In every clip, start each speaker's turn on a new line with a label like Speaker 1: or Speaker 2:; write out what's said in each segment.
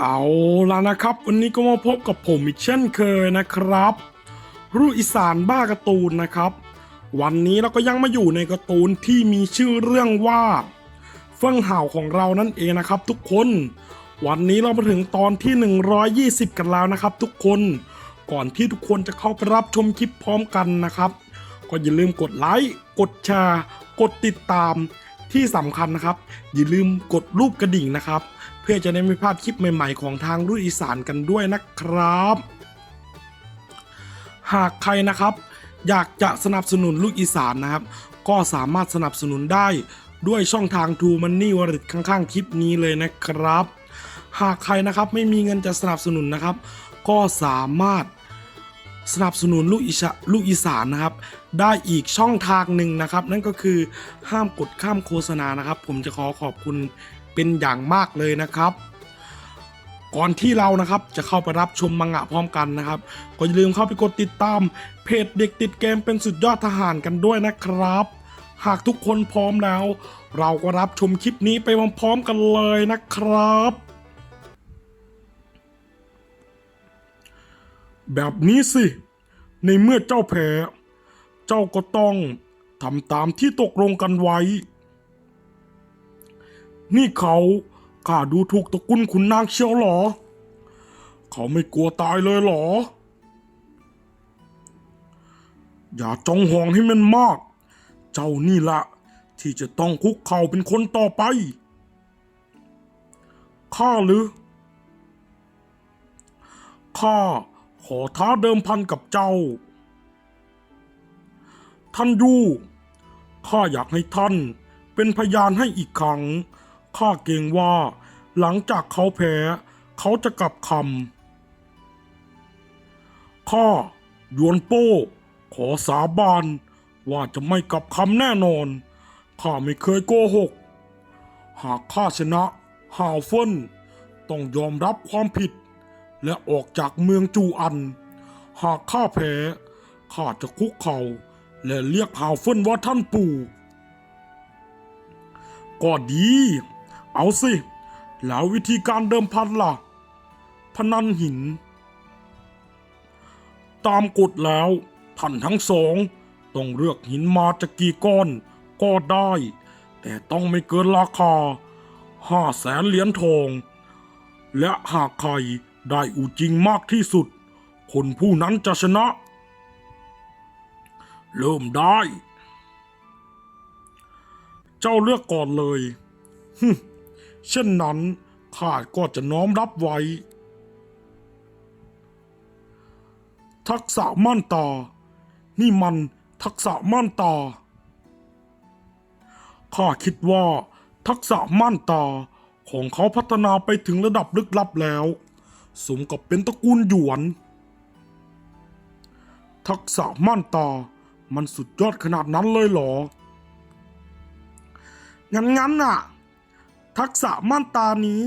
Speaker 1: เอาละนะครับ วันนี้ก็มาพบกับผมอีกเช่นเคยนะครับ รูอีสานบ้าการ์ตูนนะครับ วันนี้เราก็ยังมาอยู่ในการ์ตูนที่มีชื่อเรื่องว่าเฟื่องห่าของเรานั่นเองนะครับ ทุกคน วันนี้เรามาถึงตอนที่ 120 กันแล้วนะครับ ทุกคนก่อนที่ทุกคนจะเข้าไปรับชมคลิปพร้อมกันนะครับ ก็อย่าลืมกดไลค์กดแชร์กดติดตามที่สำคัญนะครับ อย่าลืมกดรูปกระดิ่งนะครับ พื่อจะได้ไม่พลาดคลิปใหม่ๆ ของทางรุ่นอีสานกันด้วยนะครับ หากใครนะครับ อยากจะสนับสนุนลูกอีสานนะครับ ก็สามารถสนับสนุนได้ด้วยช่องทาง True Money Wallet ข้างๆ คลิปนี้เลยนะครับ หากใครนะครับไม่มีเงินจะสนับสนุนนะครับ ก็สามารถสนับสนุนลูกอีสาลูกอีสานนะครับ ได้อีกช่องทางหนึ่งนะครับ นั่นก็คือห้ามกดข้ามโฆษณานะครับ ผมจะขอขอบคุณ เป็นอย่างมากเลยนะครับ ก่อนที่เรานะครับจะเข้าไปรับชมมังงะพร้อมกันนะครับก็อย่าลืมเข้าไปกดติดตาม เพจเด็กติดเกมเป็นสุดยอดทหารกันด้วยนะครับ หากทุกคนพร้อมแล้ว เราก็รับชมคลิปนี้ไปพร้อมๆกันเลยนะครับแบบนี้สิ ในเมื่อเจ้าแพ้ เจ้าก็ต้องทำตามที่ตกลงกันไว้ นี่เขาข้าดูถูกตระกุลขุนนางเชียวหรอ เขาไม่กลัวตายเลยหรอ อย่าจองห่วงให้มันมาก เจ้านี่ละที่จะต้องคุกเข่าเป็นคนต่อไป ข้าหรือ ข้าขอท้าเดิมพันกับเจ้า ท่านยูข้าอยากให้ท่านเป็นพยานให้อีกครั้ง ข้าเกรงว่า หลังจากเขาแพ้ เขาจะกลับคำข้ายวนโป้ ขอสาบานว่าจะไม่กลับคำแน่นอน ข้าไม่เคยโกหก หากข้าชนะฮาวเฟินต้องยอมรับความผิด และออกจากเมืองจูอัน หากข้าแพ้ข้าจะคุกเข่าและเรียกฮาวเฟินว่าท่านปู่ ก็ดี เอาสิ แล้ววิธีการเดิมพันล่ะ พนันหิน ตามกฎแล้วท่านทั้งสอง ต้องเลือกหินมาจากกี่ก้อน ก็ได้ แต่ต้องไม่เกินราคาห้าแสนเหรียญทอง และหากใครได้อูจริงมากที่สุด คนผู้นั้นจะชนะ เริ่มได้ เจ้าเลือกก่อนเลยฮึ เช่นนั้นข้าก็จะน้อมรับไว้ ทักษะมั่นตา นี่มันทักษะมั่นตา ข้าคิดว่าทักษะมั่นตาของเขาพัฒนาไปถึงระดับลึกลับแล้ว สมกับเป็นตระกูลหยวน ทักษะมั่นตา มันสุดยอดขนาดนั้นเลยเหรอ งั้นงั้นน่ะ ทักษะมั่นตานี้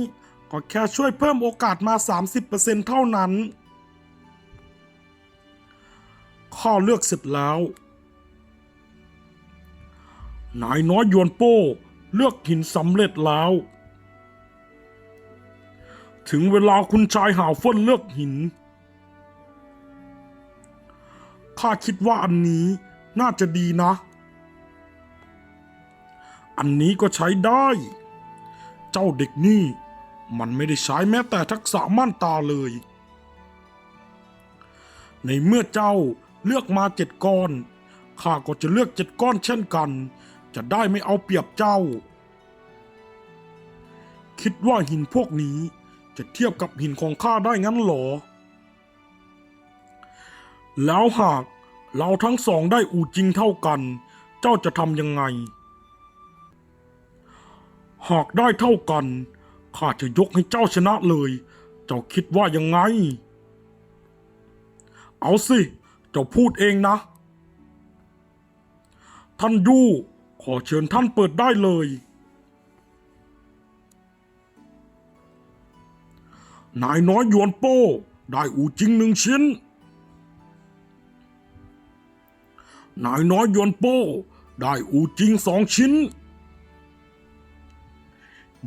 Speaker 1: ก็แค่ช่วยเพิ่มโอกาสมา 30%เท่านั้น ข้าเลือกเสร็จแล้ว นายน้อยยวนโป้เลือกหินสำเร็จแล้ว ถึงเวลาคุณชายหาวเฟินเลือกหิน ข้าคิดว่าอันนี้น่าจะดีนะ อันนี้ก็ใช้ได้ เจ้าเด็กนี่ มันไม่ได้ใช้แม้แต่ทักษะม่านตาเลย ในเมื่อเจ้าเลือกมาเจ็ดก้อน ข้าก็จะเลือกเจ็ดก้อนเช่นกัน จะได้ไม่เอาเปรียบเจ้า คิดว่าหินพวกนี้จะเทียบกับหินของข้าได้งั้นหรอ แล้วหากเราทั้งสองได้อูจริงเท่ากัน เจ้าจะทำยังไง หากได้เท่ากันข้าจะยกให้เจ้าชนะเลย เจ้าคิดว่ายังไง เอาสิ เจ้าพูดเองนะ ท่านยู่ขอเชิญท่านเปิดได้เลย นายน้อยยวนโป้ ได้อูจริงหนึ่งชิ้น นายน้อยยวนโป้ ได้อูจริงสองชิ้น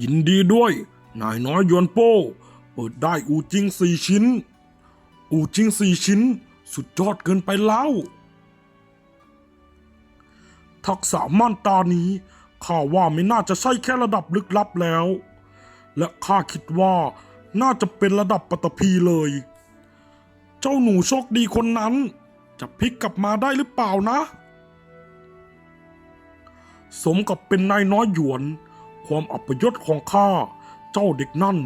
Speaker 1: ยินดีด้วย นายน้อยยวนโป้ เปิดได้อูจิงสี่ชิ้น อูจิงสี่ชิ้น สุดยอดเกินไปแล้ว ทักษะม่านตานี้ข้าว่าไม่น่าจะใช่แค่ระดับลึกลับแล้ว และข้าคิดว่าน่าจะเป็นระดับปัตตภีเลย เจ้าหนูโชคดีคนนั้น จะพลิกกลับมาได้หรือเปล่านะ สมกับเป็นนายน้อยหยวน ความอัปยศของข้า เจ้าเด็กนั่น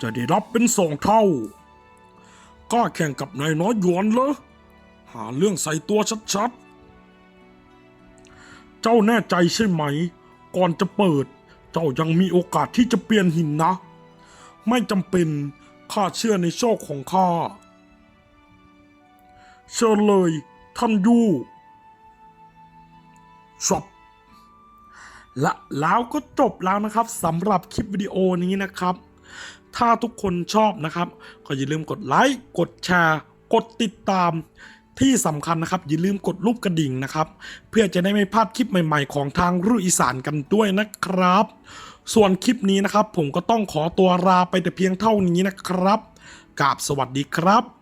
Speaker 1: จะได้รับเป็นสองเท่า ก้าแข่งกับนายน้อยหยวนเหรอ หาเรื่องใส่ตัวชัดๆ เจ้าแน่ใจใช่ไหม ก่อนจะเปิด เจ้ายังมีโอกาสที่จะเปลี่ยนหินนะ ไม่จำเป็นข้าเชื่อในโชคของข้า เชิญเลยท่านยูช็อป และแล้วก็จบแล้วนะครับสำหรับคลิปวิดีโอนี้นะครับ ถ้าทุกคนชอบนะครับ ก็อย่าลืมกดไลค์กดแชร์ กดติดตามที่สำคัญนะครับ อย่าลืมกดรูปกระดิ่งนะครับ เพื่อจะได้ไม่พลาดคลิปใหม่ ๆ ของทางรุ่อีสานกันด้วยนะครับ ส่วนคลิปนี้นะครับ ผมก็ต้องขอตัวลาไปแต่เพียงเท่านี้นะครับกราบสวัสดีครับ